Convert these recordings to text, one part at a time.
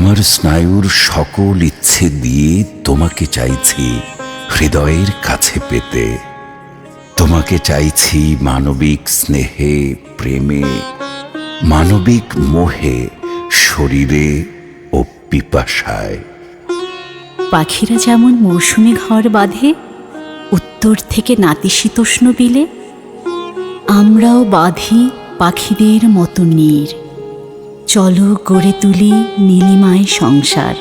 আমার স্নায়ুর সকল ইচ্ছে দিয়ে তোমাকে চাইছি হৃদয়ের কাছে পেতে। তোমাকে চাইছি মানবিক স্নেহে, প্রেমে, মানবিক মোহে, শরীরে ও পিপাসায়। পাখিরা যেমন মৌসুমি ঘর বাঁধে, উত্তর থেকে নাতিশীতোষ্ণ বিলে, আমরাও বাঁধি পাখিদের মতো নীর। চলো গড়ে তুলি নীলিমায় সংসার।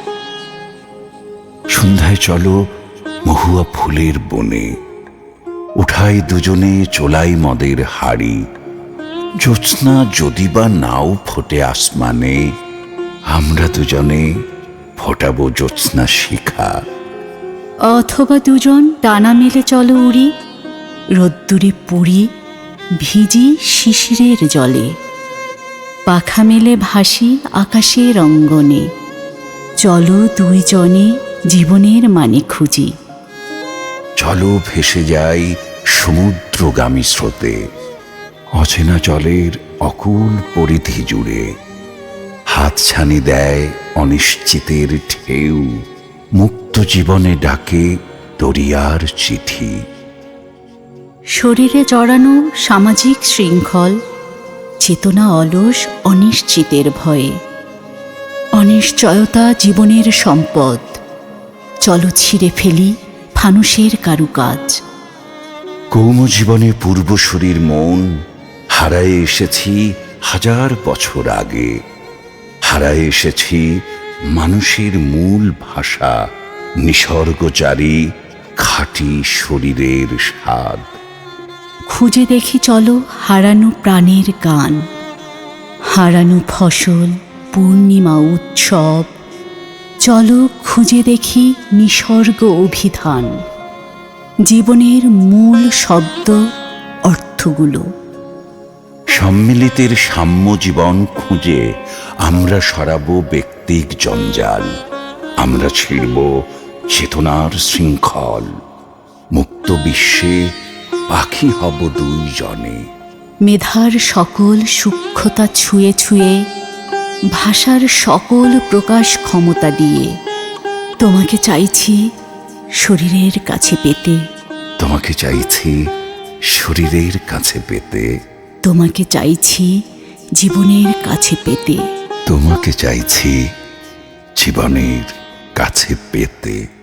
সন্ধ্যায় চলো মহুয়া ফুলের বনে উঠাই দুজনে চোলাই মদের হাড়ি। জ্যোৎস্না যদি বা নাও ফোটে আসমানে আমরা দুজনে ফোটাবো জ্যোৎস্না শিখা। অথবা দুজন টানা মেলে চলো উড়ি রোদ্দুরে পুরি ভিজি শিশিরের জলে। পাখা মেলে ভাসি আকাশের অঙ্গনে চলো দুইজনে জীবনের মানে খুঁজি। চলো ভেসে যাই সমুদ্রগামী স্রোতে। অচেনা জলের অকুল পরিধি জুড়ে হাতছানি দেয় অনিশ্চিতের ঢেউ। মুক্ত জীবনে ডাকে দরিয়ার চিঠি। শরীরে জড়ানো সামাজিক শৃঙ্খল চেতনা অলস অনিশ্চিতের ভয়ে। অনিশ্চয়তা জীবনের সম্পদ। চলো ছিঁড়ে ফেলি ফানুষের কারুকাজ। জীবনে পূর্বসূরির মন হারায় এসেছি হাজার বছর আগে। হারায় এসেছি মানুষের মূল ভাষা, নিসর্গচারী খাঁটি শরীরের স্বাদ। খুঁজে দেখি চলো হারানো প্রাণের গান। হারানো ফসল, পূর্ণিমা উৎসব। চলো খুঁজে দেখি নিসর্গ অভিধান। জীবনের মূল শব্দ অর্থগুলো। সম্মিলিতের সাম্য জীবন খুঁজে আমরা সরাবো ব্যক্তিক জঞ্জাল। আমরা ছিড়ব চেতনার শৃঙ্খল। মুক্ত বিশ্বে পাখি হব দুইজনে। মেধার সকল সূক্ষ্মতা ছুঁয়ে ছুঁয়ে ভাষার সকল প্রকাশ ক্ষমতা দিয়ে তোমাকে চাইছি শরীরের কাছে পেতে। তোমাকে চাইছি শরীরের কাছে পেতে। তোমাকে চাইছি জীবনের কাছে পেতে। তোমাকে চাইছি জীবনের কাছে পেতে।